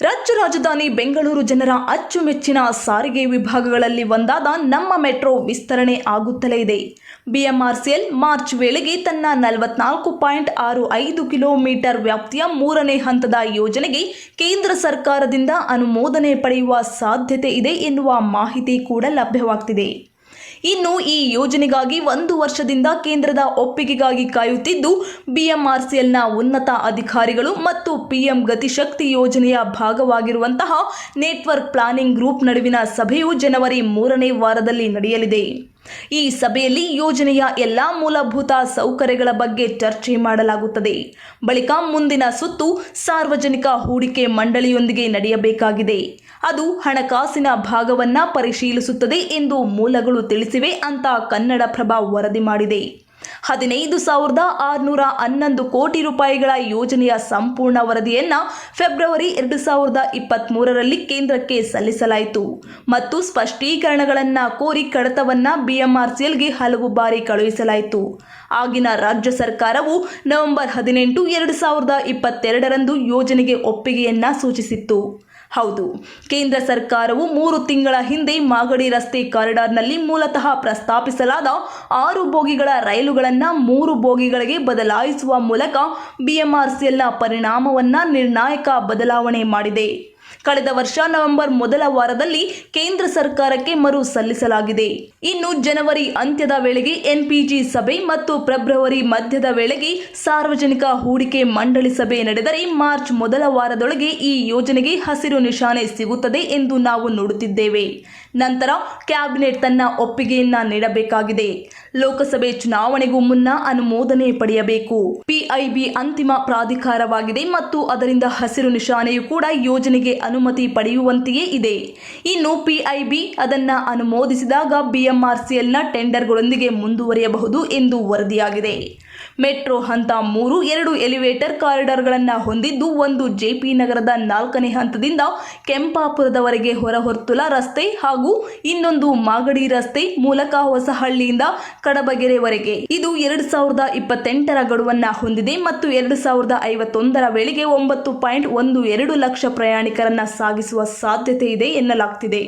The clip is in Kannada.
ರಾಜ್ಯ ರಾಜಧಾನಿ ಬೆಂಗಳೂರು ಜನರ ಅಚ್ಚುಮೆಚ್ಚಿನ ಸಾರಿಗೆ ವಿಭಾಗಗಳಲ್ಲಿ ಒಂದಾದ ನಮ್ಮ ಮೆಟ್ರೋ ವಿಸ್ತರಣೆ ಆಗುತ್ತಲೇ ಇದೆ. ಬಿಎಂಆರ್ಸಿಎಲ್ ಮಾರ್ಚ್ ವೇಳೆಗೆ ತನ್ನ ನಲವತ್ನಾಲ್ಕು ಪಾಯಿಂಟ್ ಆರು ಐದು ಕಿಲೋಮೀಟರ್ ವ್ಯಾಪ್ತಿಯ ಮೂರನೇ ಹಂತದ ಯೋಜನೆಗೆ ಕೇಂದ್ರ ಸರ್ಕಾರದಿಂದ ಅನುಮೋದನೆ ಪಡೆಯುವ ಸಾಧ್ಯತೆ ಇದೆ ಎನ್ನುವ ಮಾಹಿತಿ ಕೂಡ ಲಭ್ಯವಾಗ್ತಿದೆ. ಇನ್ನು ಈ ಯೋಜನೆಗಾಗಿ ಒಂದು ವರ್ಷದಿಂದ ಕೇಂದ್ರದ ಒಪ್ಪಿಗೆಗಾಗಿ ಕಾಯುತ್ತಿದ್ದು, ಬಿಎಂಆರ್ಸಿಎಲ್ನ ಉನ್ನತ ಅಧಿಕಾರಿಗಳು ಮತ್ತು ಪಿಎಂ ಗತಿಶಕ್ತಿ ಯೋಜನೆಯ ಭಾಗವಾಗಿರುವಂತಹ ನೆಟ್ವರ್ಕ್ ಪ್ಲಾನಿಂಗ್ ಗ್ರೂಪ್ ನಡುವಿನ ಸಭೆಯು ಜನವರಿ ಮೂರನೇ ವಾರದಲ್ಲಿ ನಡೆಯಲಿದೆ. ಈ ಸಭೆಯಲ್ಲಿ ಯೋಜನೆಯ ಎಲ್ಲಾ ಮೂಲಭೂತ ಸೌಕರ್ಯಗಳ ಬಗ್ಗೆ ಚರ್ಚೆ ಮಾಡಲಾಗುತ್ತದೆ. ಬಳಿಕ ಮುಂದಿನ ಸುತ್ತು ಸಾರ್ವಜನಿಕ ಹೂಡಿಕೆ ಮಂಡಳಿಯೊಂದಿಗೆ ನಡೆಯಬೇಕಾಗಿದೆ. ಅದು ಹಣಕಾಸಿನ ಭಾಗವನ್ನ ಪರಿಶೀಲಿಸುತ್ತದೆ ಎಂದು ಮೂಲಗಳು ತಿಳಿಸಿವೆ ಅಂತ ಕನ್ನಡಪ್ರಭ ವರದಿ ಮಾಡಿದೆ. ಹದಿನೈದು ಸಾವಿರದ ಆರುನೂರ ಹನ್ನೊಂದು ಕೋಟಿ ರೂಪಾಯಿಗಳ ಯೋಜನೆಯ ಸಂಪೂರ್ಣ ವರದಿಯನ್ನ ಫೆಬ್ರವರಿ ಎರಡು ಸಾವಿರದ ಇಪ್ಪತ್ತ್ಮೂರರಲ್ಲಿ ಕೇಂದ್ರಕ್ಕೆ ಸಲ್ಲಿಸಲಾಯಿತು. ಮತ್ತು ಸ್ಪಷ್ಟೀಕರಣಗಳನ್ನು ಕೋರಿ ಕಡತವನ್ನ ಬಿಎಂಆರ್ಸಿಎಲ್ಗೆ ಹಲವು ಬಾರಿ ಕಳುಹಿಸಲಾಯಿತು. ಆಗಿನ ರಾಜ್ಯ ಸರ್ಕಾರವು ನವೆಂಬರ್ ಹದಿನೆಂಟು, ಎರಡು ಸಾವಿರದ ಇಪ್ಪತ್ತೆರಡರಂದು ಯೋಜನೆಗೆ ಒಪ್ಪಿಗೆಯನ್ನ ಸೂಚಿಸಿತ್ತು. ಹೌದು. ಕೇಂದ್ರ ಸರ್ಕಾರವು ಮೂರು ತಿಂಗಳ ಹಿಂದೆ ಮಾಗಡಿ ರಸ್ತೆ ಕಾರಿಡಾರ್ನಲ್ಲಿ ಮೂಲತಃ ಪ್ರಸ್ತಾಪಿಸಲಾದ ಆರು ಬೋಗಿಗಳ ರೈಲುಗಳನ್ನು ಮೂರು ಬೋಗಿಗಳಿಗೆ ಬದಲಾಯಿಸುವ ಮೂಲಕ ಬಿಎಂಆರ್ಸಿಎಲ್ನ ಪರಿಣಾಮವನ್ನ ನಿರ್ಣಾಯಕ ಬದಲಾವಣೆ ಮಾಡಿದೆ. ಕಳೆದ ವರ್ಷ ನವೆಂಬರ್ ಮೊದಲ ವಾರದಲ್ಲಿ ಕೇಂದ್ರ ಸರ್ಕಾರಕ್ಕೆ ಮರು ಸಲ್ಲಿಸಲಾಗಿದೆ. ಇನ್ನು ಜನವರಿ ಅಂತ್ಯದ ವೇಳೆಗೆ ಎನ್ಪಿಜಿ ಸಭೆ ಮತ್ತು ಫೆಬ್ರವರಿ ಮಧ್ಯದ ವೇಳೆಗೆ ಸಾರ್ವಜನಿಕ ಹೂಡಿಕೆ ಮಂಡಳಿ ಸಭೆ ನಡೆದರೆ ಮಾರ್ಚ್ ಮೊದಲ ವಾರದೊಳಗೆ ಈ ಯೋಜನೆಗೆ ಹಸಿರು ನಿಶಾನೆ ಸಿಗುತ್ತದೆ ಎಂದು ನಾವು ನೋಡುತ್ತಿದ್ದೇವೆ. ನಂತರ ಕ್ಯಾಬಿನೆಟ್ ತನ್ನ ಒಪ್ಪಿಗೆಯನ್ನ ನೀಡಬೇಕಾಗಿದೆ. ಲೋಕಸಭೆ ಚುನಾವಣೆಗೂ ಮುನ್ನ ಅನುಮೋದನೆ ಪಡೆಯಬೇಕು. ಪಿಐಬಿ ಅಂತಿಮ ಪ್ರಾಧಿಕಾರವಾಗಿದೆ ಮತ್ತು ಅದರಿಂದ ಹಸಿರು ನಿಶಾನೆಯು ಕೂಡ ಯೋಜನೆಗೆ ಅನುಮತಿ ಪಡೆಯುವಂತೆಯೇ ಇದೆ. ಇನ್ನು ಪಿಐಬಿ ಅದನ್ನ ಅನುಮೋದಿಸಿದಾಗ ಬಿಎಂಆರ್ಸಿಎಲ್ನ ಟೆಂಡರ್ಗಳೊಂದಿಗೆ ಮುಂದುವರಿಯಬಹುದು ಎಂದು ವರದಿಯಾಗಿದೆ. ಮೆಟ್ರೋ ಹಂತ ಮೂರು, ಎರಡು ಎಲಿವೇಟರ್ ಕಾರಿಡಾರ್ಗಳನ್ನು ಹೊಂದಿದ್ದು ಒಂದು ಜೆಪಿ ನಗರದ ನಾಲ್ಕನೇ ಹಂತದಿಂದ ಕೆಂಪಾಪುರದವರೆಗೆ ಹೊರಹೊರ್ತುಲ ರಸ್ತೆ ಹಾಗೂ ಇನ್ನೊಂದು ಮಾಗಡಿ ರಸ್ತೆ ಮೂಲಕ ಹೊಸಹಳ್ಳಿಯಿಂದ ಕಡಬಗೆರೆವರೆಗೆ. ಇದು ಎರಡು ಸಾವಿರದ ಇಪ್ಪತ್ತೆಂಟರ ಗಡುವನ್ನ ಹೊಂದಿದೆ ಮತ್ತು ಎರಡು ಸಾವಿರದ ಐವತ್ತೊಂದರ ವೇಳೆಗೆ ಒಂಬತ್ತು ಪಾಯಿಂಟ್ ಒಂದು ಎರಡು ಲಕ್ಷ ಪ್ರಯಾಣಿಕರನ್ನ ಸಾಗಿಸುವ ಸಾಧ್ಯತೆ ಇದೆ ಎನ್ನಲಾಗ್ತಿದೆ.